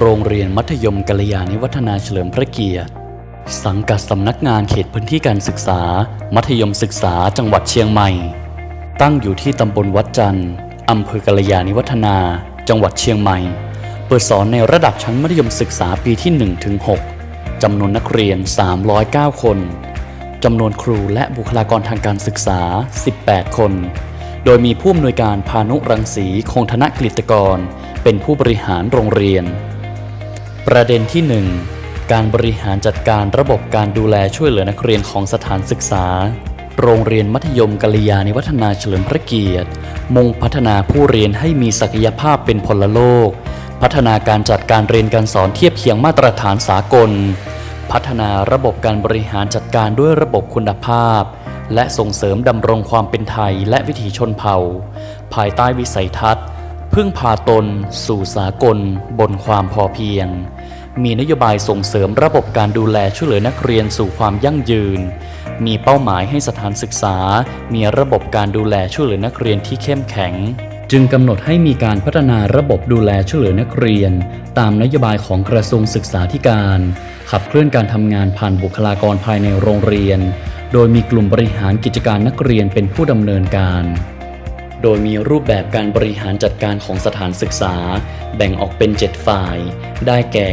โรงเรียนมัธยมกัลยาณิวัฒนาเฉลิมพระเกียรติ สังกัดสำนักงานเขตพื้นที่การศึกษา มัธยมศึกษาจังหวัดเชียงใหม่ ตั้งอยู่ที่ตำบลวัดจันทร์อำเภอกัลยาณิวัฒนา จังหวัดเชียงใหม่ เปิดสอนในระดับชั้นมัธยมศึกษาปีที่1ถึง6จำนวนนักเรียน 309 คนจำนวนครูและบุคลากรทางการศึกษา 18 คน โดยมีผู้อำนวยการพานุรังสีคงธนกฤตกร เป็นผู้บริหารโรงเรียน ประเด็นที่ 1 การบริหารจัดการระบบการดูแลช่วยเหลือนักเรียนของสถานศึกษา โรงเรียนมัธยมกัลยาณิวัฒนาเฉลิมพระเกียรติ มุ่งพัฒนาผู้เรียนให้มีศักยภาพเป็นพลโลก พัฒนาการจัดการเรียนการสอนเทียบเคียงมาตรฐานสากล พัฒนาระบบการบริหารจัดการด้วยระบบคุณภาพ และส่งเสริมดำรงความเป็นไทยและวิถีชนเผ่า ภายใต้วิสัยทัศน์ พึ่งพาตน สู่สากล บนความพอเพียง มีนโยบายส่งเสริมระบบการดูแลช่วยเหลือนักเรียนสู่ความยั่งยืน มีเป้าหมายให้สถานศึกษา มีระบบการดูแลช่วยเหลือนักเรียนที่เข้มแข็ง จึงกำหนดให้มีการพัฒนาระบบดูแลช่วยเหลือนักเรียน ตามนโยบายของกระทรวงศึกษาธิการ ขับเคลื่อนการทำงานผ่านบุคลากรภายในโรงเรียน โดยมีกลุ่มบริหารกิจการนักเรียนเป็นผู้ดำเนินการ โดยมีรูปแบบการบริหารจัดการของสถานศึกษา แบ่งออกเป็น 7 ฝ่าย ได้แก่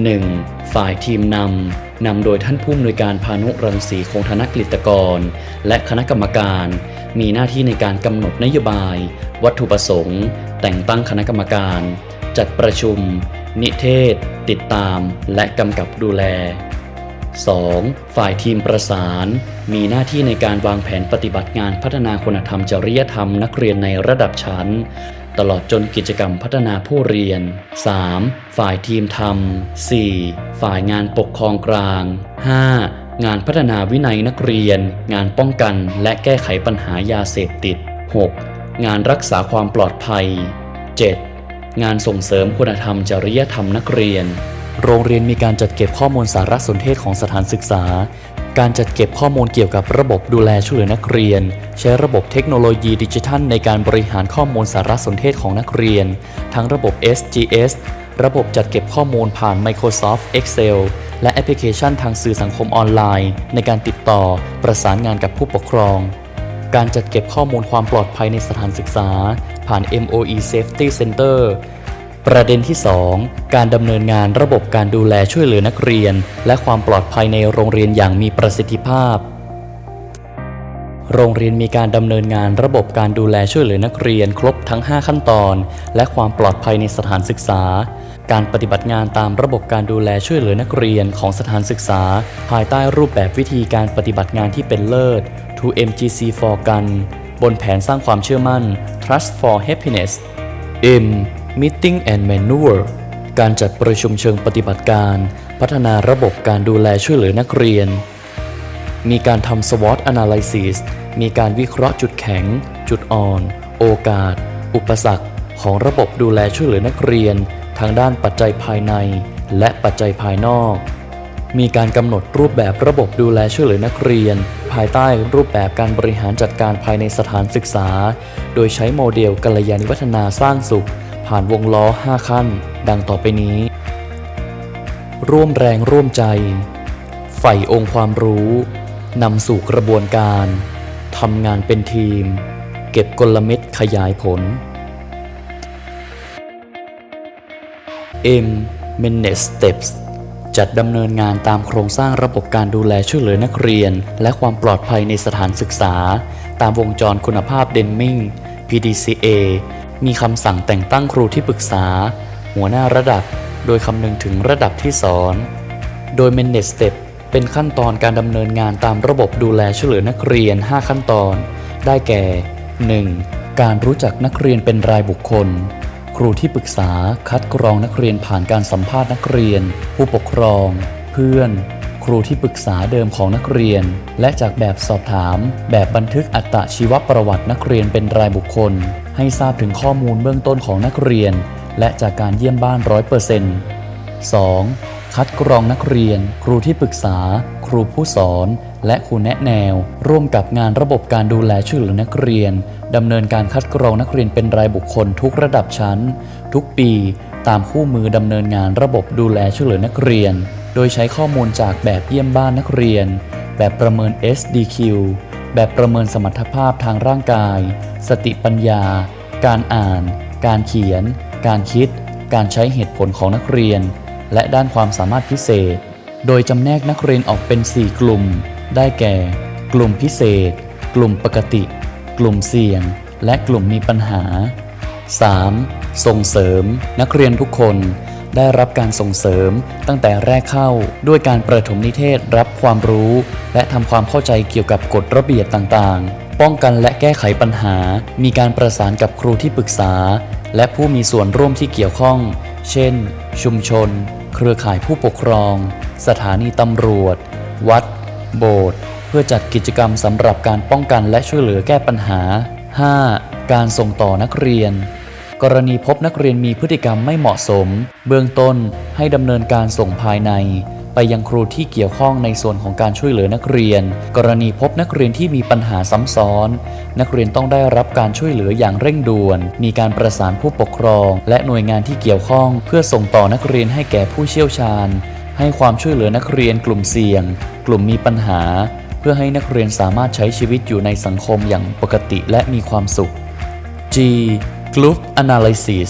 1. ฝ่ายทีมนำ นำโดยท่านผู้อำนวยการพานุรังสีคงธนกฤตกร และคณะกรรมการ มีหน้าที่ในการกำหนดนโยบาย วัตถุประสงค์ แต่งตั้งคณะกรรมการ จัดประชุม นิเทศ ติดตาม และกำกับดูแล 2. ฝ่ายทีมประสาน มีหน้าที่ในการวางแผนปฏิบัติงานพัฒนาคุณธรรมจริยธรรมนักเรียนในระดับชั้น ตลอดจนกิจกรรมพัฒนาผู้เรียน 3. ฝ่ายทีมธรรม 4. ฝ่ายงานปกครองกลาง 5. งานพัฒนาวินัยนักเรียน งานป้องกันและแก้ไขปัญหายาเสพติด 6. งานรักษาความปลอดภัย 7. งานส่งเสริมคุณธรรมจริยธรรมนักเรียน โรงเรียนมีการจัดเก็บข้อมูลสารสนเทศของสถานศึกษา การจัดเก็บข้อมูลเกี่ยวกับระบบดูแลช่วยเหลือนักเรียน ใช้ระบบเทคโนโลยีดิจิทัลในการบริหารข้อมูลสารสนเทศของนักเรียน ทั้งระบบ SGS ระบบจัดเก็บข้อมูลผ่าน Microsoft Excel และแอปพลิเคชันทางสื่อสังคมออนไลน์ ในการติดต่อประสานงานกับผู้ปกครอง การจัดเก็บข้อมูลความปลอดภัยในสถานศึกษา ผ่าน MOE Safety Center ประเด็นที่ 2 การดำเนินงานระบบการดูแลช่วยเหลือนักเรียน และความปลอดภัยในโรงเรียนอย่างมีประสิทธิภาพ โรงเรียนมีการดำเนินงานระบบการดูแลช่วยเหลือนักเรียนครบทั้ง 5 ขั้นตอน และความปลอดภัยในสถานศึกษา การปฏิบัติงานตามระบบการดูแลช่วยเหลือนักเรียนของสถานศึกษา ภายใต้รูปแบบวิธีการปฏิบัติงานที่เป็นเลิศ 2MGC for กัน บนแผนสร้างความเชื่อมั่น Trust for Happiness M Meeting and Maneuver การจัดประชุมเชิงปฏิบัติการ พัฒนาระบบการดูแลช่วยเหลือนักเรียน มีการทำ SWOT Analysis มีการวิเคราะห์จุดแข็ง จุดอ่อน โอกาส อุปสรรค ของระบบดูแลช่วยเหลือนักเรียน ทางด้านปัจจัยภายใน และปัจจัยภายนอก มีการกำหนดรูปแบบระบบดูแลช่วยเหลือนักเรียน ภายใต้รูปแบบการบริหารจัดการภายในสถานศึกษา โดยใช้โมเดลกัลยาณิวัฒนาสร้างสุข ผ่านวงล้อ 5 ขั้น ดังต่อไปนี้ ร่วมแรงร่วมใจ ใฝ่องค์ความรู้นำสู่กระบวนการทำงานเป็นทีม เก็บกลเม็ดขยายผล M Manage Steps จัดดำเนินงานตามโครงสร้างระบบการดูแลช่วยเหลือนักเรียน และความปลอดภัยในสถานศึกษา ตามวงจรคุณภาพเดนมิง PDCA มีคำสั่งแต่งตั้งครูที่ปรึกษา หัวหน้าระดับ โดยคำนึงถึงระดับที่สอน โดย Manage Step เป็นขั้นตอนการดำเนินงานตามระบบดูแลช่วยเหลือนักเรียน 5 ขั้นตอน ได้แก่ 1. การรู้จักนักเรียนเป็นรายบุคคล ครูที่ปรึกษาคัดกรองนักเรียนผ่านการสัมภาษณ์นักเรียน ผู้ปกครอง เพื่อน ครูที่ปรึกษาเดิมของนักเรียน และจากแบบสอบถาม แบบบันทึกอัตชีวประวัตินักเรียนเป็นรายบุคคล ให้ทราบถึงข้อมูลเบื้องต้นของนักเรียน และจากการเยี่ยมบ้านร้อยเปอร์เซ็นต์ 2. คัดกรองนักเรียน ครูที่ปรึกษา ครูผู้สอน และครูแนะแนว ร่วมกับงานระบบการดูแลช่วยเหลือนักเรียนดำเนินการคัดกรองนักเรียนเป็นรายบุคคลทุกระดับชั้น ทุกปี ตามคู่มือดำเนินงานระบบดูแลช่วยเหลือนักเรียน โดยใช้ข้อมูลจากแบบเยี่ยมบ้านนักเรียน แบบประเมิน SDQ แบบประเมินสมรรถภาพทางร่างกาย สติปัญญา การอ่าน การเขียน การคิด การใช้เหตุผลของนักเรียน และด้านความสามารถพิเศษ โดยจำแนกนักเรียนออกเป็น 4 กลุ่ม ได้แก่ กลุ่มพิเศษ กลุ่มปกติ กลุ่มเสี่ยง และกลุ่มมีปัญหา 3. ส่งเสริม นักเรียนทุกคน ได้รับการส่งเสริมตั้งแต่แรกเข้า ด้วยการประถมนิเทศรับความรู้ และทำความเข้าใจเกี่ยวกับกฎระเบียบต่างๆ ป้องกันและแก้ไขปัญหา มีการประสานกับครูที่ปรึกษา และผู้มีส่วนร่วมที่เกี่ยวข้อง เช่น ชุมชน เครือข่ายผู้ปกครอง สถานีตำรวจ วัด โบสถ์เพื่อจัดกิจกรรมสำหรับการป้องกันและช่วยเหลือแก้ปัญหา 5. การส่งต่อนักเรียน กรณีพบนักเรียนมีพฤติกรรมไม่เหมาะสม เบื้องต้นให้ดำเนินการส่งภายใน ไปยังครูที่เกี่ยวข้องในส่วนของการช่วยเหลือนักเรียน กรณีพบนักเรียนที่มีปัญหาซ้ำซ้อน นักเรียนต้องได้รับการช่วยเหลืออย่างเร่งด่วน มีการประสานผู้ปกครอง และหน่วยงานที่เกี่ยวข้อง เพื่อส่งต่อนักเรียนให้แก่ผู้เชี่ยวชาญ ให้ความช่วยเหลือนักเรียนกลุ่มเสี่ยง กลุ่มมีปัญหา เพื่อให้นักเรียนสามารถใช้ชีวิตอยู่ในสังคมอย่างปกติและมีความสุข G Group Analysis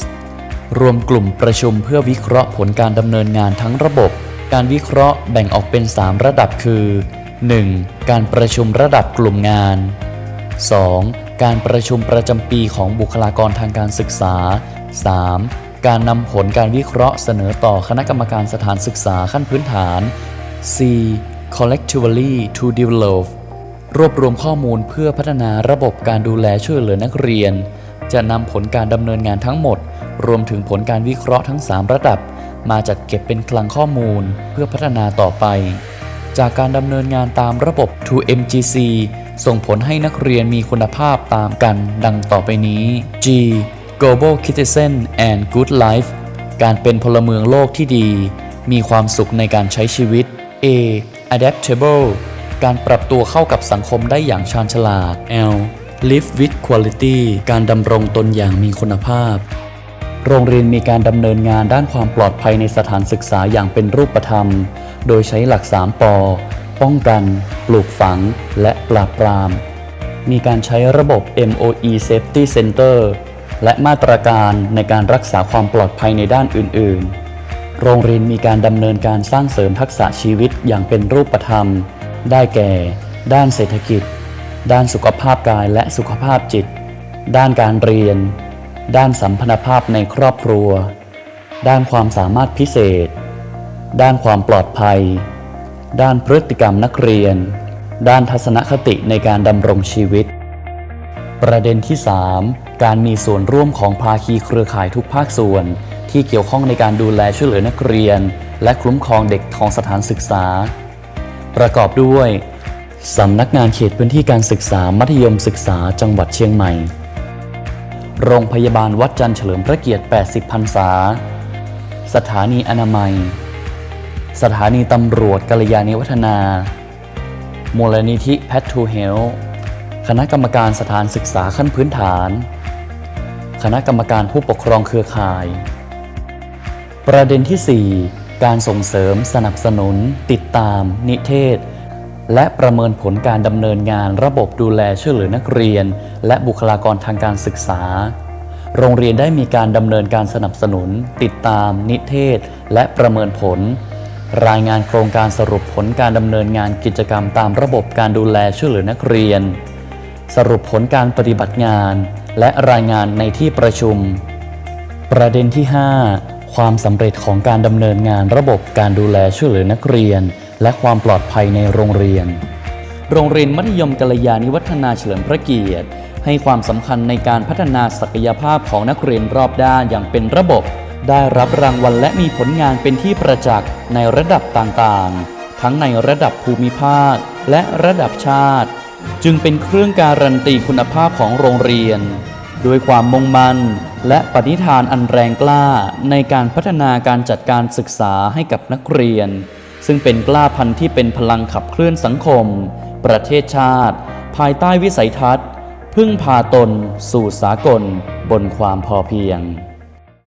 รวมกลุ่มประชุมเพื่อวิเคราะห์ผลการดำเนินงานทั้งระบบ การวิเคราะห์แบ่งออกเป็น 3 ระดับคือ 1. การประชุมระดับกลุ่มงาน 2. การประชุมประจำปีของบุคลากรทางการศึกษา 3. การนำผลการวิเคราะห์เสนอต่อคณะกรรมการสถานศึกษาขั้นพื้นฐาน C collectively to develop รวบรวมข้อมูลเพื่อพัฒนาระบบการดูแลช่วยเหลือนักเรียน จะนำผลการดำเนินงานทั้งหมด รวมถึงผลการวิเคราะห์ทั้ง 3 ระดับ มาจัดเก็บเป็นคลังข้อมูลเพื่อพัฒนาต่อไป จากการดำเนินงานตามระบบ 2MGC ส่งผลให้นักเรียนมีคุณภาพตามกันดังต่อไปนี้ G Global Citizen and Good Life การเป็นพลเมืองโลกที่ดี มีความสุขในการใช้ชีวิต A Adaptable การปรับตัวเข้ากับสังคมได้อย่างชาญฉลาด L Live with Quality การดำรงตนอย่างมีคุณภาพ โรงเรียนมีการดำเนินงานด้านความปลอดภัยในสถานศึกษาอย่างเป็นรูปธรรม โดยใช้หลัก 3ปอป้องกัน ปลูกฝัง และปราบปราม มีการใช้ระบบ MOE Safety Center และมาตรการในการรักษาความปลอดภัยในด้านอื่น ๆ โรงเรียนมีการดำเนินการสร้างเสริมทักษะชีวิตอย่างเป็นรูปธรรม ได้แก่ ด้านเศรษฐกิจ ด้านสุขภาพกายและสุขภาพจิต ด้านการเรียน ด้านสัมพันธภาพในครอบครัว ด้านความสามารถพิเศษ ด้านความปลอดภัย ด้านพฤติกรรมนักเรียน ด้านทัศนคติในการดำรงชีวิต ประเด็นที่ 3 การมีส่วนร่วมของภาคีเครือข่ายทุกภาคส่วน ที่เกี่ยวข้องในการดูแลช่วยเหลือนักเรียน และคุ้มครองเด็กของสถานศึกษา ประกอบด้วย สำนักงานเขตพื้นที่การศึกษามัธยมศึกษาจังหวัดเชียงใหม่ โรงพยาบาลวัดจันทร์เฉลิมพระเกียรติ 80 พรรษา สถานีอนามัย สถานีตำรวจกัลยาณิวัฒนา มูลนิธิแพททูเฮลคณะกรรมการสถานศึกษาขั้นพื้นฐาน คณะกรรมการผู้ปกครองเครือข่าย ประเด็นที่ 4 การส่งเสริมสนับสนุน ติดตาม นิเทศ และประเมินผลการดำเนินงานระบบดูแลช่วยเหลือนักเรียน และบุคลากรทางการศึกษา โรงเรียนได้มีการดำเนินการสนับสนุน ติดตาม นิเทศ และประเมินผล รายงานโครงการสรุปผลการดำเนินงานกิจกรรมตามระบบการดูแลช่วยเหลือนักเรียน สรุปผลการปฏิบัติงาน และรายงานในที่ประชุม ประเด็นที่ 5 ความสำเร็จของการดำเนินงานระบบการดูแลช่วยเหลือนักเรียน และความปลอดภัยในโรงเรียน โรงเรียนมัธยมกัลยาณิวัฒนาเฉลิมพระเกียรติ ให้ความสำคัญในการพัฒนาศักยภาพของนักเรียนรอบด้านอย่างเป็นระบบ ได้รับรางวัลและมีผลงานเป็นที่ประจักษ์ในระดับต่างๆ ทั้งในระดับภูมิภาค และระดับชาติ จึงเป็นเครื่องการันตีคุณภาพของโรงเรียน ด้วยความมุ่งมั่นและปณิธานอันแรงกล้าในการพัฒนาการจัดการศึกษาให้กับนักเรียน ซึ่งเป็นกล้าพันธุ์ที่เป็นพลังขับเคลื่อนสังคม ประเทศชาติ ภายใต้วิสัยทัศน์ พึ่งพาตนสู่สากลบนความพอเพียง